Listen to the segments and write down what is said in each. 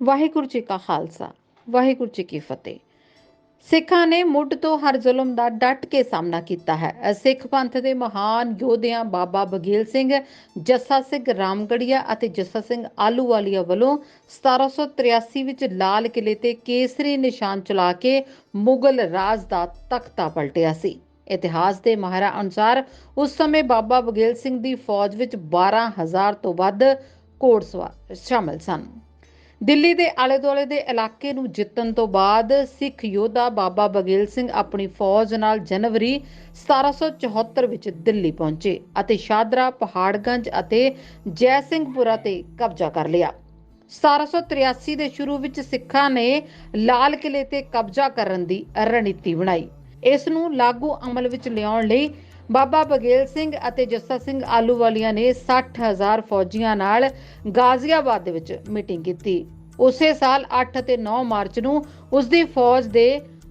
ਵਾਹਿਗੁਰੂ ਜੀ ਕਾ ਖਾਲਸਾ, ਵਾਹਿਗੁਰੂ ਜੀ ਕੀ ਫਤਿਹ। ਸਿੱਖਾਂ ਨੇ ਮੁੱਢ ਤੋਂ ਹਰ ਜ਼ੁਲਮ ਦਾ ਡਟ ਕੇ ਸਾਹਮਣਾ ਕੀਤਾ ਹੈ। ਸਿੱਖ ਪੰਥ ਦੇ ਮਹਾਨ ਯੋਧਿਆਂ ਬਾਬਾ ਬਗੇਲ ਸਿੰਘ, ਜੱਸਾ ਸਿੰਘ ਰਾਮਗੜੀਆ ਅਤੇ ਜੱਸਾ ਸਿੰਘ ਆਲੂਵਾਲੀਆ ਵੱਲੋਂ 1783 ਵਿੱਚ ਲਾਲ ਕਿਲੇ ਤੇ ਕੇਸਰੀ ਨਿਸ਼ਾਨ ਚਲਾ ਕੇ ਮੁਗਲ ਰਾਜ ਦਾ ਤਖਤਾ ਪਲਟਿਆ ਸੀ। ਇਤਿਹਾਸ ਦੇ ਮਾਹਿਰਾਂ ਅਨੁਸਾਰ ਉਸ ਸਮੇਂ ਬਾਬਾ ਬਗੇਲ ਸਿੰਘ ਦੀ ਫੌਜ ਵਿੱਚ 12000 ਤੋਂ ਵੱਧ ਘੋੜਸਵਾਰ ਸ਼ਾਮਲ ਸਨ। ਦਿੱਲੀ ਦੇ ਆਲੇ-ਦੁਆਲੇ ਦੇ ਇਲਾਕੇ ਨੂੰ ਜਿੱਤਣ ਤੋਂ ਬਾਅਦ ਸਿੱਖ ਯੋਧਾ ਬਾਬਾ ਬਗੇਲ ਸਿੰਘ ਆਪਣੀ ਫੌਜ ਨਾਲ ਜਨਵਰੀ 1774 ਵਿੱਚ ਦਿੱਲੀ ਪਹੁੰਚੇ ਅਤੇ ਸ਼ਾਦਰਾ, ਪਹਾੜਗੰਜ ਅਤੇ ਜੈ ਸਿੰਘਪੁਰਾ ਤੇ ਕਬਜ਼ਾ ਕਰ ਲਿਆ। 1783 ਦੇ ਸ਼ੁਰੂ ਵਿੱਚ ਸਿੱਖਾਂ ਨੇ ਲਾਲ ਕਿਲੇ ਤੇ ਕਬਜ਼ਾ ਕਰਨ ਦੀ ਰਣਨੀਤੀ ਬਣਾਈ। ਇਸ ਨੂੰ ਲਾਗੂ ਅਮਲ ਵਿੱਚ ਲਿਆਉਣ ਲਈ ਬਾਬਾ ਬਗੇਲ ਸਿੰਘ ਅਤੇ ਜੱਸਾ ਸਿੰਘ ਆਲੂਵਾਲੀਆ ਨੇ 60000 ਫੌਜੀਆਂ ਨਾਲ ਗਾਜ਼ੀਆਬਾਦ ਦੇ ਵਿੱਚ ਮੀਟਿੰਗ ਕੀਤੀ। ਉਸੇ ਸਾਲ 8 ਅਤੇ 9 ਮਾਰਚ ਨੂੰ ਉਸ ਦੀ ਫੌਜ ਦੇ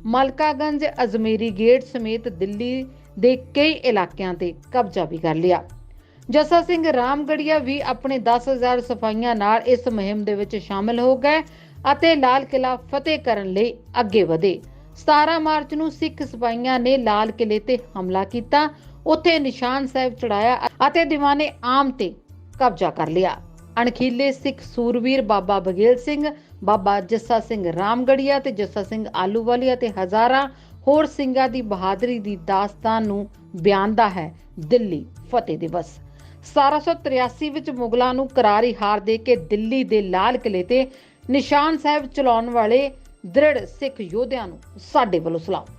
ਮਲਕਾਗੰਜ ਅਜ਼ਮੇਰੀ ਗੇਟ ਸਮੇਤ ਦਿੱਲੀ ਦੇ ਕਈ ਇਲਾਕਿਆਂ ਤੇ ਕਬਜ਼ਾ ਵੀ ਕਰ ਲਿਆ। ਜੱਸਾ ਸਿੰਘ ਰਾਮਗੜੀਆ ਵੀ ਆਪਣੇ 10000 ਸਫਾਈਆਂ ਨਾਲ ਇਸ ਮੁਹਿੰਮ ਦੇ ਵਿੱਚ ਸ਼ਾਮਲ ਹੋ ਗਏ ਅਤੇ ਲਾਲ ਕਿਲਾ ਫਤਿਹ ਕਰਨ ਲਈ ਅੱਗੇ ਵਧੇ। 17 ਮਾਰਚ ਨੂੰ ਸਿੱਖ ਸਿਪਾਹੀਆਂ ਨੇ ਲਾਲ ਕਿਲੇ ਤੇ ਹਮਲਾ ਕੀਤਾ। ਉੱਥੇ ਨਿਸ਼ਾਨ ਸਾਹਿਬ ਚੜਾਇਆ ਅਤੇ ਦੀਵਾਨੇ ਆਮ ਤੇ ਕਬਜ਼ਾ ਕਰ ਲਿਆ। ਅਣਖੀਲੇ ਸਿੱਖ ਸੂਰਵੀਰ ਬਾਬਾ ਬਗੇਲ ਸਿੰਘ, ਬਾਬਾ ਜੱਸਾ ਸਿੰਘ ਰਾਮਗੜੀਆ ਤੇ ਜੱਸਾ ਸਿੰਘ ਆਲੂਵਾਲੀਆ ਤੇ ਹਜ਼ਾਰਾਂ ਹੋਰ ਸਿੰਘਾਂ ਦੀ ਬਹਾਦਰੀ ਦੀ ਦਾਸਤਾਨ ਨੂੰ ਬਿਆਨਦਾ ਹੈ ਦਿੱਲੀ ਫਤਿਹ ਦਿਵਸ। 1783 ਵਿੱਚ ਮੁਗਲਾਂ ਨੂੰ ਕਰਾਰੀ ਹਾਰ ਦੇ ਕੇ ਦਿੱਲੀ ਦੇ ਲਾਲ ਕਿਲੇ ਤੇ ਨਿਸ਼ਾਨ ਸਾਹਿਬ ਚਲਾਉਣ ਵਾਲੇ ਦ੍ਰਿੜ ਸਿੱਖ ਯੋਧਿਆਂ ਨੂੰ ਸਾਡੇ ਵੱਲੋਂ ਸਲਾਮ।